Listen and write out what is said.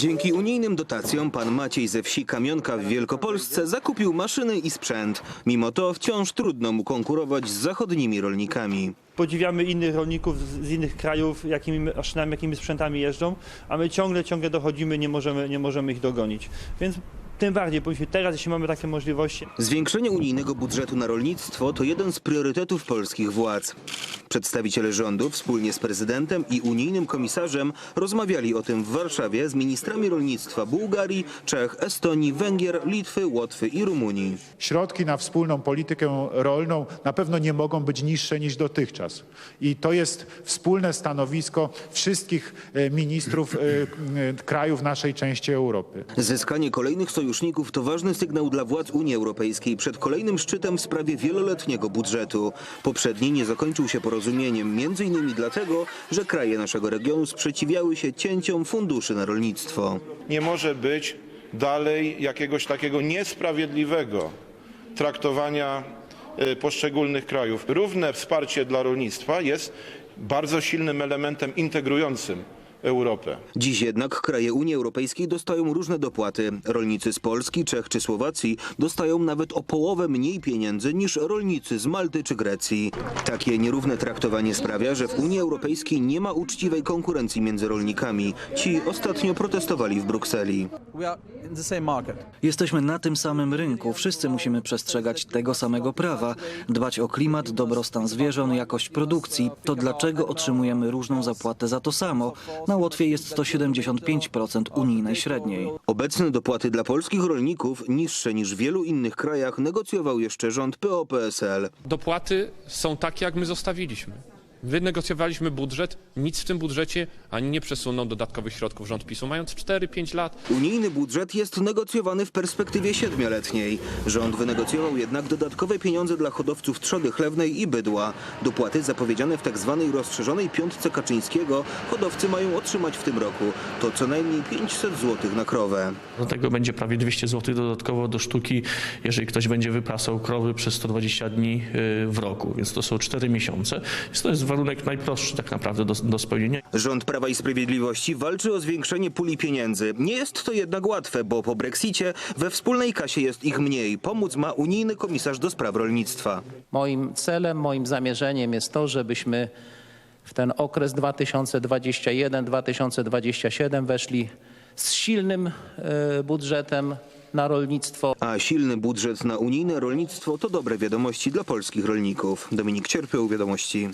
Dzięki unijnym dotacjom pan Maciej ze wsi Kamionka w Wielkopolsce zakupił maszyny i sprzęt. Mimo to wciąż trudno mu konkurować z zachodnimi rolnikami. Podziwiamy innych rolników z innych krajów, jakimi maszynami, jakimi sprzętami jeżdżą, a my ciągle, ciągle dochodzimy, nie możemy, nie możemy ich dogonić. Więc tym bardziej powinniśmy teraz, jeśli mamy takie możliwości, Zwiększenie unijnego budżetu na rolnictwo to jeden z priorytetów polskich władz. Przedstawiciele rządu wspólnie z prezydentem i unijnym komisarzem rozmawiali o tym w Warszawie z ministrami rolnictwa Bułgarii, Czech, Estonii, Węgier, Litwy, Łotwy i Rumunii. Środki na wspólną politykę rolną na pewno nie mogą być niższe niż dotychczas. I to jest wspólne stanowisko wszystkich e, ministrów e, e, krajów naszej części Europy. Zyskanie kolejnych sojuszników to ważny sygnał dla władz Unii Europejskiej przed kolejnym szczytem w sprawie wieloletniego budżetu. Poprzedni nie zakończył się porozumieniem, między innymi dlatego, że kraje naszego regionu sprzeciwiały się cięciom funduszy na rolnictwo. nie może być dalej jakiegoś takiego niesprawiedliwego traktowania e, poszczególnych krajów. Równe wsparcie dla rolnictwa jest bardzo silnym elementem integrującym Europę. Dziś jednak kraje Unii Europejskiej dostają różne dopłaty. Rolnicy z Polski, Czech czy Słowacji dostają nawet o połowę mniej pieniędzy niż rolnicy z Malty czy Grecji. Takie nierówne traktowanie sprawia, że w Unii Europejskiej nie ma uczciwej konkurencji między rolnikami. Ci ostatnio protestowali w Brukseli. Jesteśmy na tym samym rynku. Wszyscy musimy przestrzegać tego samego prawa, dbać o klimat, dobrostan zwierząt, jakość produkcji. To dlaczego otrzymujemy różną zapłatę za to samo? Na Łotwie jest to 75% unijnej średniej. Obecne dopłaty dla polskich rolników, niższe niż w wielu innych krajach, negocjował jeszcze rząd PO-PSL. Dopłaty są takie, jak my zostawiliśmy. Wynegocjowaliśmy budżet, nic w tym budżecie ani nie przesunął dodatkowych środków rząd PiSu, mając 4-5 lat. Unijny budżet jest negocjowany w perspektywie siedmioletniej. Rząd wynegocjował jednak dodatkowe pieniądze dla hodowców trzody chlewnej i bydła. Dopłaty zapowiedziane w tzw. rozszerzonej piątce Kaczyńskiego hodowcy mają otrzymać w tym roku. To co najmniej 500 zł na krowę. Do tego będzie prawie 200 zł dodatkowo do sztuki, jeżeli ktoś będzie wypasał krowy przez 120 dni y, w roku, więc to są 4 miesiące. Więc to jest warunek najprostszy tak naprawdę do, do spełnienia. Rząd Prawa i Sprawiedliwości walczy o zwiększenie puli pieniędzy. Nie jest to jednak łatwe, bo po Brexicie we wspólnej kasie jest ich mniej. Pomóc ma unijny komisarz do spraw rolnictwa. Moim celem, moim zamierzeniem jest to, żebyśmy w ten okres 2021-2027 weszli z silnym e, budżetem na rolnictwo. A silny budżet na unijne rolnictwo to dobre wiadomości dla polskich rolników. Dominik Cierpioł, Wiadomości.